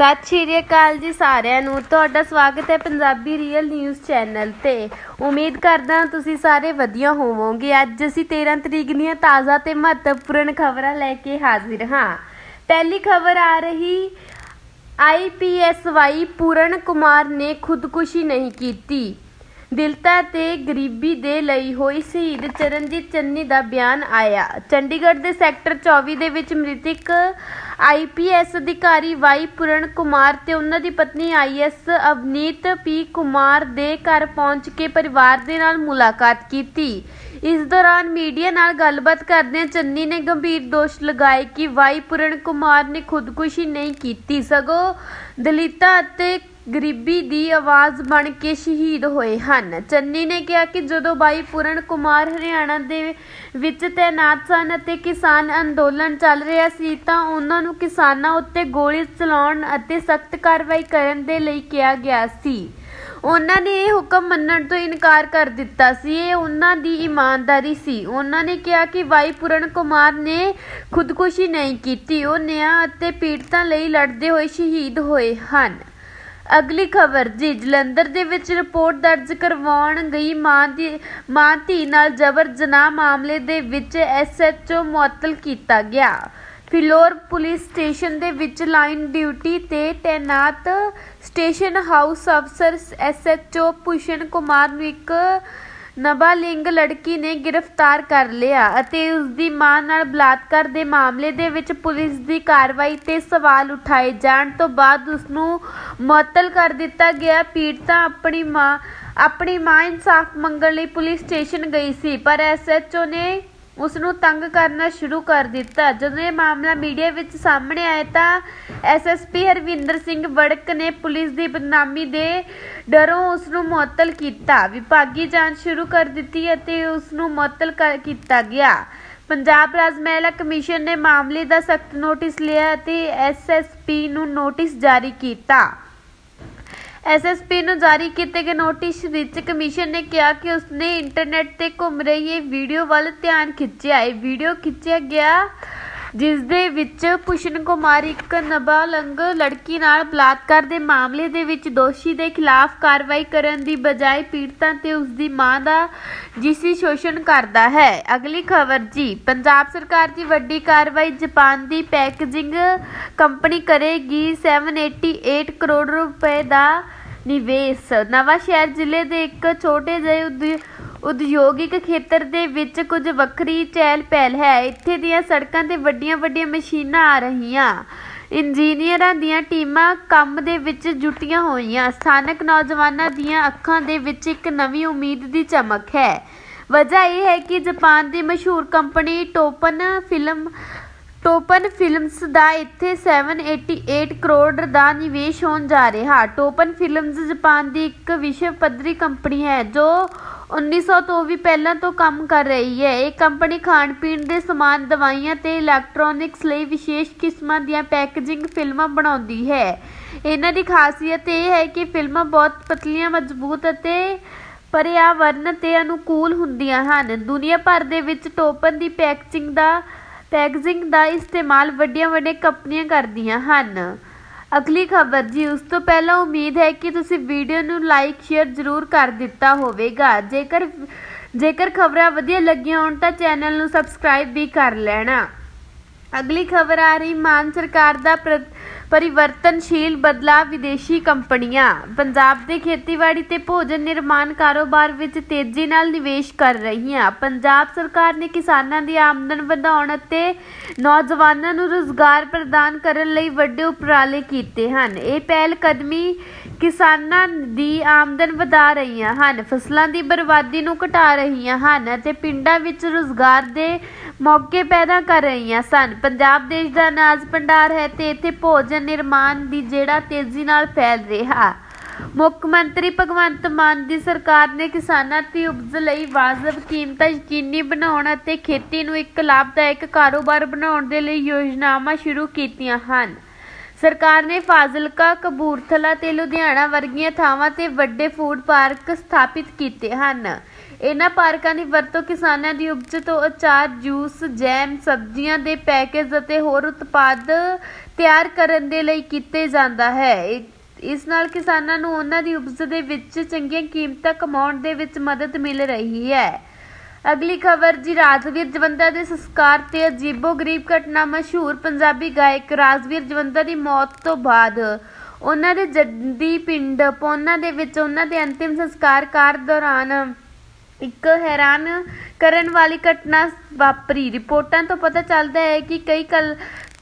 ਸਤਿ ਸ਼੍ਰੀ ਅਕਾਲ ਜੀ ਸਾਰਿਆਂ ਨੂੰ। ਤੁਹਾਡਾ ਸਵਾਗਤ ਹੈ ਪੰਜਾਬੀ ਰੀਅਲ ਨਿਊਜ਼ ਚੈਨਲ ਤੇ। ਉਮੀਦ ਕਰਦਾ ਤੁਸੀਂ ਸਾਰੇ ਵਧੀਆ ਹੋਵੋਗੇ। ਅੱਜ ਅਸੀਂ 13 ਤਰੀਕ ਦੀਆਂ ਤਾਜ਼ਾ ਤੇ ਮਹੱਤਵਪੂਰਨ ਖਬਰਾਂ ਲੈ ਕੇ ਹਾਜ਼ਰ ਹਾਂ। ਪਹਿਲੀ ਖਬਰ ਆ ਰਹੀ ਆਈਪੀਐਸਵਾਈ ਪੂਰਨ ਕੁਮਾਰ ਨੇ ਖੁਦਕੁਸ਼ੀ ਨਹੀਂ ਕੀਤੀ। ਦਿਲਤਾ ਤੇ ਗਰੀਬੀ ਦੇ ਲਈ ਹੋਈ ਸ਼ਹੀਦ ਚਰਨਜੀਤ ਚੰਨੀ ਦਾ ਬਿਆਨ ਆਇਆ। ਚੰਡੀਗੜ੍ਹ ਦੇ ਸੈਕਟਰ 24 ਦੇ ਵਿੱਚ ਮ੍ਰਿਤਕ ਆਈਪੀਐਸ ਅਧਿਕਾਰੀ ਵਾਈ ਪੂਰਨ ਕੁਮਾਰ ਤੇ ਉਹਨਾਂ ਦੀ ਪਤਨੀ ਆਈਐਸ ਅਵਨੀਤ ਪੀ ਕੁਮਾਰ ਦੇ ਘਰ ਪਹੁੰਚ ਕੇ ਪਰਿਵਾਰ ਦੇ ਨਾਲ ਮੁਲਾਕਾਤ ਕੀਤੀ। ਇਸ ਦੌਰਾਨ ਮੀਡੀਆ ਨਾਲ ਗੱਲਬਾਤ ਕਰਦਿਆਂ ਚੰਨੀ ਨੇ ਗੰਭੀਰ ਦੋਸ਼ ਲਗਾਏ ਕਿ ਵਾਈ ਪੂਰਨ ਕੁਮਾਰ ਨੇ ਖੁਦਕੁਸ਼ੀ ਨਹੀਂ ਕੀਤੀ। ਸਗੋਂ ਦਲਿਤਾਂ ਅਤੇ ਗਰੀਬੀ ਦੀ ਆਵਾਜ਼ ਬਣ ਕੇ ਸ਼ਹੀਦ ਹੋਏ ਹਨ। ਚੰਨੀ ਨੇ ਕਿਹਾ ਕਿ ਜਦੋਂ ਬਾਈ ਪੂਰਨ ਕੁਮਾਰ ਹਰਿਆਣਾ ਦੇ ਵਿੱਚ ਤੈਨਾਤ ਸਨ ਅਤੇ ਕਿਸਾਨ ਅੰਦੋਲਨ ਚੱਲ ਰਿਹਾ ਸੀ ਤਾਂ ਉਹਨਾਂ ਨੂੰ ਕਿਸਾਨਾਂ ਉੱਤੇ ਗੋਲੀ ਚਲਾਉਣ ਅਤੇ ਸਖਤ ਕਾਰਵਾਈ ਕਰਨ ਦੇ ਲਈ ਕਿਹਾ ਗਿਆ ਸੀ। ਉਹਨਾਂ ਨੇ ਇਹ ਹੁਕਮ ਮੰਨਣ ਤੋਂ ਇਨਕਾਰ ਕਰ ਦਿੱਤਾ ਸੀ। ਇਹ ਉਹਨਾਂ ਦੀ ਇਮਾਨਦਾਰੀ ਸੀ। ਉਹਨਾਂ ਨੇ ਕਿਹਾ ਕਿ ਵਾਈ ਪੂਰਨ ਕੁਮਾਰ ਨੇ ਖੁਦਕੁਸ਼ੀ ਨਹੀਂ ਕੀਤੀ। ਉਹ ਨਿਆਂ ਅਤੇ ਪੀੜਤਾਂ ਲਈ ਲੜਦੇ ਹੋਏ ਸ਼ਹੀਦ ਹੋਏ ਹਨ। ਅਗਲੀ ਖਬਰ, ਜੀ, ਜਲੰਧਰ ਦੇ ਵਿੱਚ ਰਿਪੋਰਟ ਦਰਜ ਕਰਵਾਉਣ ਗਈ ਮਾਂ ਦੀ, ਮਾਂ ਧੀ ਨਾਲ ਜਬਰ ਜਨਾਹ ਮਾਮਲੇ ਦੇ ਵਿੱਚ ਐਸਐਚਓ ਮੁਅੱਤਲ ਕੀਤਾ ਗਿਆ। ਫਿਲੌਰ ਪੁਲਿਸ ਸਟੇਸ਼ਨ ਦੇ ਵਿੱਚ ਲਾਈਨ ਡਿਊਟੀ ਤੇ ਤੈਨਾਤ ਸਟੇਸ਼ਨ ਹਾਊਸ ਅਫਸਰ ਐਸਐਚਓ ਭੂਸ਼ਣ ਕੁਮਾਰ ਨੂੰ ਇੱਕ ਨਾਬਾਲਿਗ ਲੜਕੀ ਨੇ ਗ੍ਰਿਫਤਾਰ ਕਰ ਲਿਆ ਅਤੇ ਉਸ ਦੀ ਮਾਂ ਨਾਲ ਬਲਾਤਕਾਰ ਦੇ ਮਾਮਲੇ ਦੇ ਵਿੱਚ ਪੁਲਿਸ ਦੀ ਕਾਰਵਾਈ ਤੇ ਸਵਾਲ ਉਠਾਏ ਜਾਣ ਤੋਂ ਬਾਅਦ ਉਸ ਨੂੰ ਮੁਅੱਤਲ ਕਰ ਦਿੱਤਾ ਗਿਆ। ਪੀੜਤਾ ਆਪਣੀ ਮਾਂ ਆਪਣੀ ਮਾਂ ਇਨਸਾਫ ਮੰਗਣ ਲਈ ਪੁਲਿਸ ਸਟੇਸ਼ਨ ਗਈ ਸੀ, ਪਰ ਐਸਐਚਓ ਨੇ ਉਸ ਨੂੰ ਤੰਗ ਕਰਨਾ ਸ਼ੁਰੂ ਕਰ ਦਿੱਤਾ। ਜਦੋਂ ਇਹ ਮਾਮਲਾ ਮੀਡੀਆ ਵਿੱਚ ਸਾਹਮਣੇ ਆਇਆ ਤਾਂ ਐਸਐਸਪੀ ਹਰਵਿੰਦਰ ਸਿੰਘ ਵੜਕ ਨੇ ਪੁਲਿਸ ਦੀ ਬਦਨਾਮੀ ਦੇ ਡਰੋਂ ਉਸ ਨੂੰ ਮੁਅੱਤਲ ਕੀਤਾ। ਵਿਭਾਗੀ ਜਾਂਚ ਸ਼ੁਰੂ ਕਰ ਦਿੱਤੀ ਅਤੇ ਉਸ ਨੂੰ ਮੁਅੱਤਲ ਕਰ ਕੀਤਾ ਗਿਆ। ਪੰਜਾਬ ਰਾਜ ਮਹਿਲਾ ਕਮਿਸ਼ਨ ਨੇ ਮਾਮਲੇ ਦਾ ਸਖਤ ਨੋਟਿਸ ਲਿਆ ਅਤੇ ਐਸਐਸਪੀ ਨੂੰ ਨੋਟਿਸ ਜਾਰੀ ਕੀਤਾ। ਐਸਐਸਪੀ ਨੂੰ ਜਾਰੀ ਕੀਤੇ ਗਏ ਨੋਟਿਸ ਵਿੱਚ ਕਮਿਸ਼ਨ ਨੇ ਕਿਹਾ ਕਿ ਉਸਨੇ ਇੰਟਰਨੈਟ ਤੇ ਘੁੰਮ ਰਹੀ ਇਹ ਵੀਡੀਓ ਵੱਲ ਧਿਆਨ ਖਿੱਚਿਆ। ਇਹ ਵੀਡੀਓ ਖਿੱਚਿਆ ਗਿਆ ਜਿਸ ਦੇ ਵਿੱਚ ਭੂਸ਼ਣ ਕੁਮਾਰ ਇੱਕ ਨਾਬਾਲਗ ਲੜਕੀ ਨਾਲ ਬਲਾਤਕਾਰ ਦੇ ਮਾਮਲੇ ਦੇ ਵਿੱਚ ਦੋਸ਼ੀ ਦੇ ਖਿਲਾਫ ਕਾਰਵਾਈ ਕਰਨ ਦੀ ਬਜਾਏ ਪੀੜਤਾਂ ਤੇ ਉਸ ਦੀ ਮਾਂ ਦਾ ਜਿਸੀ ਸ਼ੋਸ਼ਣ ਕਰਦਾ ਹੈ। ਅਗਲੀ ਖਬਰ ਜੀ, ਪੰਜਾਬ ਸਰਕਾਰ ਦੀ ਵੱਡੀ ਕਾਰਵਾਈ ਜਾਪਾਨ ਦੀ ਪੈਕੇਜਿੰਗ ਕੰਪਨੀ ਕਰੇਗੀ 788 ਕਰੋੜ ਰੁਪਏ ਦਾ ਨਿਵੇਸ਼। ਨਵਾਂ ਸ਼ਹਿਰ ਜ਼ਿਲ੍ਹੇ ਦੇ ਇੱਕ ਛੋਟੇ ਜਿਹੇ ਉਦਯ- ਉਦਯੋਗਿਕ ਖੇਤਰ ਦੇ ਵਿੱਚ ਕੁਝ ਵੱਖਰੀ ਚਹਿਲ ਪਹਿਲ ਹੈ। ਇੱਥੇ ਦੀਆਂ ਸੜਕਾਂ ਤੇ ਵੱਡੀਆਂ ਵੱਡੀਆਂ ਮਸ਼ੀਨਾਂ ਆ ਰਹੀਆਂ। ਇੰਜੀਨੀਅਰਾਂ ਦੀਆਂ ਟੀਮਾਂ ਕੰਮ ਦੇ ਵਿੱਚ ਜੁਟੀਆਂ ਹੋਈਆਂ। ਸਥਾਨਕ ਨੌਜਵਾਨਾਂ ਦੀਆਂ ਅੱਖਾਂ ਦੇ ਵਿੱਚ ਇੱਕ ਨਵੀਂ ਉਮੀਦ ਦੀ ਚਮਕ ਹੈ। ਵਜ੍ਹਾ ਇਹ ਹੈ ਕਿ ਜਾਪਾਨ ਦੀ ਮਸ਼ਹੂਰ company Toppan film Toppan films ਦਾ ਇੱਥੇ 788 ਕਰੋੜ ਦਾ ਨਿਵੇਸ਼ ਹੋਣ ਜਾ ਰਿਹਾ। ਟੋਪਨ ਫਿਲਮਸ ਜਾਪਾਨ ਦੀ ਇੱਕ ਵਿਸ਼ਵ ਪੱਧਰੀ ਕੰਪਨੀ ਹੈ, ਜੋ 1900 ਤੋਂ ਵੀ ਪਹਿਲਾਂ ਤੋਂ ਕੰਮ ਕਰ ਰਹੀ ਹੈ। ਇਹ ਕੰਪਨੀ ਖਾਣ ਪੀਣ ਦੇ ਸਮਾਨ, ਦਵਾਈਆਂ ਤੇ ਇਲੈਕਟ੍ਰੋਨਿਕਸ ਲਈ ਵਿਸ਼ੇਸ਼ ਕਿਸਮਾਂ ਦੀਆਂ ਪੈਕੇਜਿੰਗ ਫਿਲਮਾਂ ਬਣਾਉਂਦੀ ਹੈ। ਇਹਨਾਂ ਦੀ ਖਾਸੀਅਤ ਇਹ ਹੈ ਕਿ ਫਿਲਮਾਂ ਬਹੁਤ ਪਤਲੀਆਂ, ਮਜ਼ਬੂਤ ਅਤੇ ਪਰਿਆਵਰਨ ਤੇ ਅਨੁਕੂਲ ਹੁੰਦੀਆਂ ਹਨ। ਦੁਨੀਆ ਭਰ ਦੇ ਵਿੱਚ ਟੋਪਨ ਦੀ ਪੈਕੇਜਿੰਗ ਦਾ ਪੈਕੇਜਿੰਗ ਦਾ ਇਸਤੇਮਾਲ ਵੱਡੀਆਂ ਵੱਡੀਆਂ ਕੰਪਨੀਆਂ ਕਰਦੀਆਂ ਹਨ। ਅਗਲੀ ਖਬਰ, ਜੀ, ਉਸ ਤੋਂ ਪਹਿਲਾਂ ਉਮੀਦ ਹੈ ਕਿ ਤੁਸੀਂ ਵੀਡੀਓ ਨੂੰ ਲਾਈਕ, ਸ਼ੇਅਰ ਜ਼ਰੂਰ ਕਰ ਦਿੱਤਾ ਹੋਵੇਗਾ। ਜੇਕਰ ਜੇਕਰ ਖਬਰਾਂ ਵਧੀਆ ਲੱਗੀਆਂ ਹੋਣ ਤਾਂ ਚੈਨਲ ਨੂੰ ਸਬਸਕ੍ਰਾਈਬ ਵੀ ਕਰ ਲੈਣਾ। ਅਗਲੀ ਖਬਰ ਆ ਰਹੀ, ਮਾਨ ਸਰਕਾਰ ਦਾ ਪ੍ਰ- ਪਰਿਵਰਤਨਸ਼ੀਲ ਬਦਲਾਅ ਵਿਦੇਸ਼ੀ ਕੰਪਨੀਆਂ ਪੰਜਾਬ ਦੇ ਖੇਤੀਬਾੜੀ ਤੇ ਭੋਜਨ ਨਿਰਮਾਣ ਕਾਰੋਬਾਰ ਵਿੱਚ ਤੇਜ਼ੀ ਨਾਲ ਨਿਵੇਸ਼ ਕਰ ਰਹੀਆਂ। ਪੰਜਾਬ ਸਰਕਾਰ ਨੇ ਕਿਸਾਨਾਂ ਦੀ ਆਮਦਨ ਵਧਾਉਣ ਅਤੇ ਨੌਜਵਾਨਾਂ ਨੂੰ ਰੁਜ਼ਗਾਰ ਪ੍ਰਦਾਨ ਕਰਨ ਲਈ ਵੱਡੇ ਉਪਰਾਲੇ ਕੀਤੇ ਹਨ। ਇਹ ਪਹਿਲ ਕਦਮੀ ਕਿਸਾਨਾਂ ਦੀ ਆਮਦਨ ਵਧਾ ਰਹੀਆਂ ਹਨ। ਫਸਲਾਂ ਦੀ ਬਰਬਾਦੀ ਨੂੰ ਘਟਾ ਰਹੀਆਂ ਹਨ ਅਤੇ ਪਿੰਡਾਂ ਵਿੱਚ ਰੁਜ਼ਗਾਰ ਦੇ ਮੌਕੇ ਪੈਦਾ ਕਰ ਰਹੀਆਂ ਸਨ। ਪੰਜਾਬ ਦੇਸ਼ ਦਾ ਅਨਾਜ ਭੰਡਾਰ ਹੈ ਤੇ ਇੱਥੇ ਭੋਜਨ ਨਿਰਮਾਣ ਦੀ ਜਿਹੜਾ ਤੇਜ਼ੀ ਨਾਲ ਫੈਲ ਰਿਹਾ। ਮੁੱਖ ਮੰਤਰੀ ਭਗਵੰਤ ਮਾਨ ਦੀ ਸਰਕਾਰ ਨੇ ਕਿਸਾਨਾਂ ਦੀ ਉਪਜ ਲਈ ਵਾਜਬ ਕੀਮਤਾਂ ਯਕੀਨੀ ਬਣਾਉਣ ਅਤੇ ਖੇਤੀ ਨੂੰ ਇੱਕ ਲਾਭਦਾਇਕ ਕਾਰੋਬਾਰ ਬਣਾਉਣ ਦੇ ਲਈ ਯੋਜਨਾਵਾਂ ਸ਼ੁਰੂ ਕੀਤੀਆਂ ਹਨ। ਸਰਕਾਰ ਨੇ ਫਾਜ਼ਿਲਕਾ, ਕਪੂਰਥਲਾ ਤੇ ਲੁਧਿਆਣਾ ਵਰਗੀਆਂ ਥਾਵਾਂ ਤੇ ਵੱਡੇ ਫੂਡ ਪਾਰਕ ਸਥਾਪਿਤ ਕੀਤੇ ਹਨ। ਇਹਨਾਂ ਪਾਰਕਾਂ ਦੀ ਵਰਤੋਂ ਕਿਸਾਨਾਂ ਦੀ ਉਪਜ ਤੋਂ ਅਚਾਰ, ਜੂਸ, ਜੈਮ, ਸਬਜ਼ੀਆਂ ਦੇ ਪੈਕੇਜ ਅਤੇ ਹੋਰ ਉਤਪਾਦ ਤਿਆਰ ਕਰਨ ਦੇ ਲਈ ਕੀਤੇ ਜਾਂਦਾ ਹੈ। ਇਸ ਨਾਲ ਕਿਸਾਨਾਂ ਨੂੰ ਉਹਨਾਂ ਦੀ ਉਪਜ ਦੇ ਵਿੱਚ ਚੰਗੀਆਂ ਕੀਮਤਾਂ ਕਮਾਉਣ ਦੇ ਵਿੱਚ ਮਦਦ ਮਿਲ ਰਹੀ ਹੈ। ਅਗਲੀ ਖਬਰ, ਜੀ ਰਾਜਵੀਰ ਜਵੰਦਾ ਦੇ ਸੰਸਕਾਰ ਤੇ ਅਜੀਬੋ-ਗਰੀਬ ਘਟਨਾ ਮਸ਼ਹੂਰ ਪੰਜਾਬੀ ਗਾਇਕ ਰਾਜਵੀਰ ਜਵੰਦਾ ਦੀ ਮੌਤ ਤੋਂ ਬਾਅਦ ਉਹਨਾਂ ਦੇ ਜੱਦੀ ਪਿੰਡ ਪੌਨਾ ਦੇ ਵਿੱਚ ਉਹਨਾਂ ਦੇ ਅੰਤਿਮ ਸੰਸਕਾਰ ਕਾਰ ਦੌਰਾਨ ਇੱਕ ਹੈਰਾਨ ਕਰਨ ਵਾਲੀ ਘਟਨਾ ਵਾਪਰੀ। ਰਿਪੋਰਟਾਂ ਤੋਂ ਪਤਾ ਚੱਲਦਾ ਹੈ ਕਿ ਕਈ ਕਲ,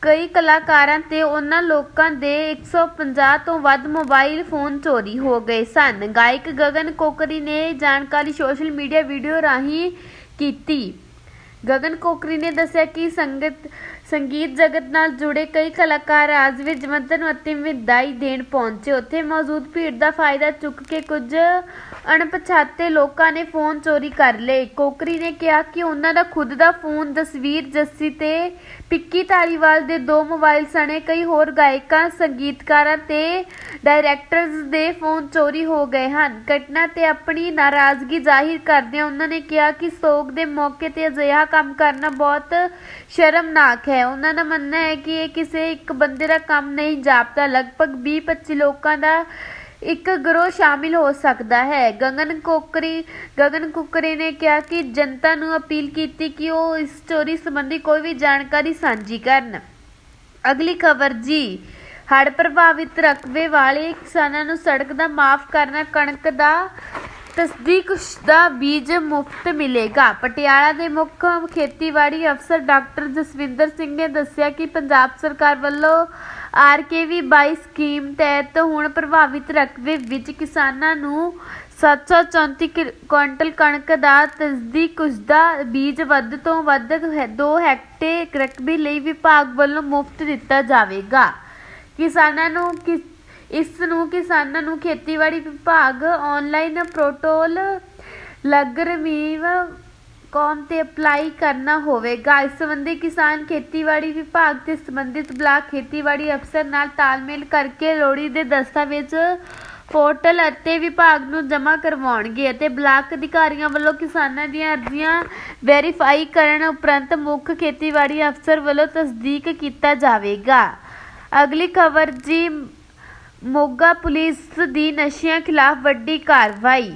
ਕਈ ਕਲਾਕਾਰਾਂ ਤੇ ਉਹਨਾਂ ਲੋਕਾਂ ਦੇ 150 ਤੋਂ ਵੱਧ ਮੋਬਾਈਲ ਫੋਨ ਚੋਰੀ ਹੋ ਗਏ ਸਨ। ਗਾਇਕ ਗਗਨ ਕੋਕਰੀ ਨੇ ਜਾਣਕਾਰੀ ਸੋਸ਼ਲ ਮੀਡੀਆ ਵੀਡੀਓ ਰਾਹੀਂ ਕੀਤੀ। ਗਗਨ ਕੋਕਰੀ ਨੇ ਦੱਸਿਆ ਕਿ ਸੰਗਤ, ਸੰਗੀਤ ਜਗਤ ਨਾਲ ਜੁੜੇ ਕਈ ਕਲਾਕਾਰ ਰਾਜਵੀਰ ਵਿੱਚ ਨੂੰ ਅਤੇ ਵਿਦਾਈ ਦੇਣ ਪਹੁੰਚੇ। ਉੱਥੇ ਮੌਜੂਦ ਭੀੜ ਦਾ ਫਾਇਦਾ ਚੁੱਕ ਕੇ ਕੁਝ ਅਣਪਛਾਤੇ ਲੋਕਾਂ ਨੇ ਫੋਨ ਚੋਰੀ ਕਰ ਲਏ। ਕੋਕਰੀ ਨੇ ਕਿਹਾ ਕਿ ਉਹਨਾਂ ਦਾ ਖੁਦ ਦਾ ਫੋਨ ਜਸਵੀਰ ਜੱਸੀ ਤੇ ਪਿੱਕੀ ਧਾਰੀਵਾਲ ਦੇ ਦੋ ਮੋਬਾਈਲ ਸਣੇ। ਕਈ ਹੋਰ ਗਾਇਕਾਂ, ਸੰਗੀਤਕਾਰਾਂ ਤੇ ਡਾਇਰੈਕਟਰਸ ਦੇ ਫੋਨ ਚੋਰੀ ਹੋ ਗਏ ਹਨ। ਘਟਨਾ ਤੇ ਆਪਣੀ ਨਾਰਾਜ਼ਗੀ ਜ਼ਾਹਿਰ ਕਰਦਿਆਂ ਉਹਨਾਂ ਨੇ ਕਿਹਾ ਕਿ ਸੋਗ ਦੇ ਮੌਕੇ ਤੇ ਅਜਿਹਾ ਕੰਮ ਕਰਨਾ ਬਹੁਤ ਸ਼ਰਮਨਾਕ ਹੈ। ਉਹਨਾਂ ਦਾ ਮੰਨਣਾ ਹੈ ਕਿ ਇਹ ਕਿਸੇ ਇੱਕ ਬੰਦੇ ਦਾ ਕੰਮ ਨਹੀਂ, ਜਾਪਦਾ। ਲਗਭਗ 20-25 ਲੋਕਾਂ ਦਾ ਇੱਕ ਗਰੋਹ ਸ਼ਾਮਿਲ ਹੋ ਸਕਦਾ ਹੈ। ਗਗਨ ਕੋਕਰੀ, ਗਗਨ ਕੁਕਰੇ ਨੇ ਕਿਹਾ ਕਿ ਜਨਤਾ ਨੂੰ ਅਪੀਲ ਕੀਤੀ ਕਿ ਉਹ ਇਸ ਚੋਰੀ ਸੰਬੰਧੀ ਕੋਈ ਵੀ ਜਾਣਕਾਰੀ ਸਾਂਝੀ ਕਰਨ। ਅਗਲੀ ਖਬਰ, ਜੀ। ਹੜ੍ਹ ਪ੍ਰਭਾਵਿਤ ਰਕਬੇ ਵਾਲੇ ਕਿਸਾਨਾਂ ਨੂੰ ਸੜਕ ਦਾ ਮਾਫ ਕਰਨਾ ਕਣਕ ਦਾ ਤਸਦੀਕ ਦਾ ਬੀਜ ਮੁਫਤ ਮਿਲੇਗਾ। ਪਟਿਆਲਾ ਦੇ ਮੁੱਖ ਖੇਤੀਬਾੜੀ ਅਫਸਰ ਡਾਕਟਰ ਜਸਵਿੰਦਰ ਸਿੰਘ ਨੇ ਦੱਸਿਆ ਕਿ ਪੰਜਾਬ ਸਰਕਾਰ ਵੱਲੋਂ ਆਰਕੇਵੀ 22 ਸਕੀਮ ਤਹਿਤ ਹੁਣ ਪ੍ਰਭਾਵਿਤ ਰਕਬੇ ਵਿੱਚ ਕਿਸਾਨਾਂ ਨੂੰ 734 ਕਿ- ਕੁਇੰਟਲ ਕਣਕ ਦਾ ਤਸਦੀਕ ਉਸਦਾ ਬੀਜ ਵੱਧ ਤੋਂ ਵੱਧ 2 ਹੈਕਟੇ ਰਕਬੇ ਲਈ ਵਿਭਾਗ ਵੱਲੋਂ ਮੁਫਤ ਦਿੱਤਾ ਜਾਵੇਗਾ। ਕਿਸਾਨਾਂ ਨੂੰ ਕਿਸ ਇਸ ਨੂੰ ਕਿਸਾਨਾਂ ਨੂੰ ਖੇਤੀਬਾੜੀ ਵਿਭਾਗ ਆਨਲਾਈਨ ਪੋਰਟਲ ਲਗਰਮੀਵ ਕੌਮ ਤੇ ਅਪਲਾਈ ਕਰਨਾ ਹੋਵੇਗਾ। ਇਸ ਸੰਬੰਧੀ ਕਿਸਾਨ ਖੇਤੀਬਾੜੀ ਵਿਭਾਗ ਤੇ ਸੰਬੰਧਿਤ ਬਲਾਕ ਖੇਤੀਬਾੜੀ ਅਫਸਰ ਨਾਲ ਤਾਲਮੇਲ ਕਰਕੇ ਲੋੜੀ ਦੇ ਦਸਤਾਵੇਜ਼, ਪੋਰਟਲ ਅਤੇ ਵਿਭਾਗ ਨੂੰ ਜਮ੍ਹਾਂ ਕਰਵਾਉਣਗੇ ਅਤੇ ਬਲਾਕ ਅਧਿਕਾਰੀਆਂ ਵੱਲੋਂ ਕਿਸਾਨਾਂ ਦੀਆਂ ਅਰਜ਼ੀਆਂ ਵੈਰੀਫਾਈ ਕਰਨ ਉਪਰੰਤ ਮੁੱਖ ਖੇਤੀਬਾੜੀ ਅਫਸਰ ਵੱਲੋਂ ਤਸਦੀਕ ਕੀਤਾ ਜਾਵੇਗਾ। ਅਗਲੀ ਖਬਰ ਜੀ ਮੋਗਾ ਪੁਲਿਸ ਦੀ ਨਸ਼ਿਆਂ ਖਿਲਾਫ ਵੱਡੀ ਕਾਰਵਾਈ।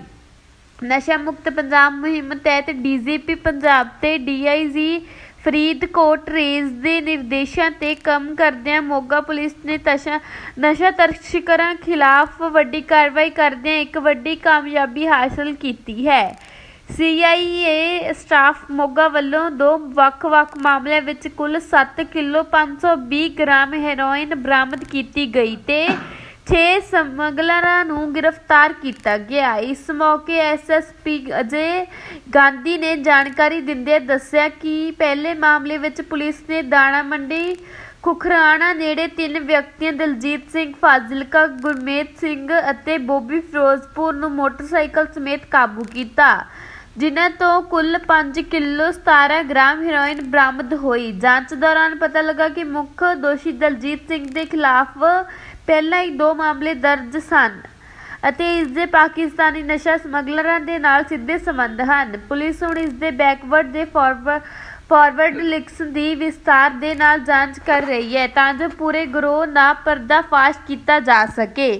ਨਸ਼ਾ ਮੁਕਤ ਪੰਜਾਬ ਮੁਹਿੰਮ ਤਹਿਤ ਡੀਜੀਪੀ ਪੰਜਾਬ ਤੇ ਡੀਆਈਜੀ ਫਰੀਦਕੋਟ ਰੇਂਜ ਦੇ ਨਿਰਦੇਸ਼ਾਂ ਤੇ ਕੰਮ ਕਰਦਿਆਂ ਮੋਗਾ ਪੁਲਿਸ ਨੇ ਤਸ਼ਾ, ਨਸ਼ਾ ਤਸਕਰਾਂ ਖਿਲਾਫ ਵੱਡੀ ਕਾਰਵਾਈ ਕਰਦਿਆਂ ਇੱਕ ਵੱਡੀ ਕਾਮਯਾਬੀ ਹਾਸਲ ਕੀਤੀ ਹੈ। ਸੀਆਈਏ ਸਟਾਫ ਮੋਗਾ ਵੱਲੋਂ ਦੋ ਵੱਖ-ਵੱਖ ਮਾਮਲਿਆਂ ਵਿੱਚ ਕੁੱਲ 7 ਕਿਲੋ 520 ਗ੍ਰਾਮ ਹੈਰੋਇਨ ਬਰਾਮਦ ਕੀਤੀ ਗਈ ਤੇ 6 ਸਮਗਲਰਾਂ ਨੂੰ ਗ੍ਰਿਫਤਾਰ ਕੀਤਾ ਗਿਆ। ਇਸ ਮੌਕੇ ਐਸਐਸਪੀ ਅਜੇ ਗਾਂਧੀ ਨੇ ਜਾਣਕਾਰੀ ਦਿੰਦਿਆਂ ਦੱਸਿਆ ਕਿ ਪਹਿਲੇ ਮਾਮਲੇ ਵਿੱਚ ਪੁਲਿਸ ਨੇ ਦਾਣਾ ਮੰਡੀ, ਖੁਖਰਾਣਾ ਨੇੜੇ ਤਿੰਨ ਵਿਅਕਤੀਆਂ, ਦਲਜੀਤ ਸਿੰਘ, ਫਾਜ਼ਿਲਕਾ ਗੁਰਮੇਤ ਸਿੰਘ ਅਤੇ ਬੋਬੀ ਫਿਰੋਜ਼ਪੁਰ ਨੂੰ ਮੋਟਰਸਾਈਕਲ ਸਮੇਤ ਕਾਬੂ ਕੀਤਾ, ਜਿਨ੍ਹਾਂ ਤੋਂ ਕੁੱਲ 5 ਕਿਲੋ 17 ਗ੍ਰਾਮ ਹੈਰੋਇਨ ਬਰਾਮਦ ਹੋਈ। ਜਾਂਚ ਦੌਰਾਨ ਪਤਾ ਲੱਗਾ ਕਿ ਮੁੱਖ ਦੋਸ਼ੀ ਦਲਜੀਤ ਸਿੰਘ ਦੇ ਖਿਲਾਫ ਪਹਿਲਾਂ ਹੀ ਦੋ ਮਾਮਲੇ ਦਰਜ ਸਨ ਅਤੇ ਇਸ ਦੇ ਪਾਕਿਸਤਾਨੀ ਨਸ਼ਾ ਸਮਗਲਰਾਂ ਦੇ ਨਾਲ ਸਿੱਧੇ ਸੰਬੰਧ ਹਨ। ਪੁਲਿਸ ਹੁਣ ਇਸ ਦੇ ਬੈਕਵਰਡ ਦੇ ਫਾਰਵਰਡ ਫਾਰਵਰਡ ਲਿੰਕਸ ਦੀ ਵਿਸਤਾਰ ਦੇ ਨਾਲ ਜਾਂਚ ਕਰ ਰਹੀ ਹੈ ਤਾਂ ਜੋ ਪੂਰੇ ਗਰੋਹ ਦਾ ਪਰਦਾਫਾਸ਼ ਕੀਤਾ ਜਾ ਸਕੇ।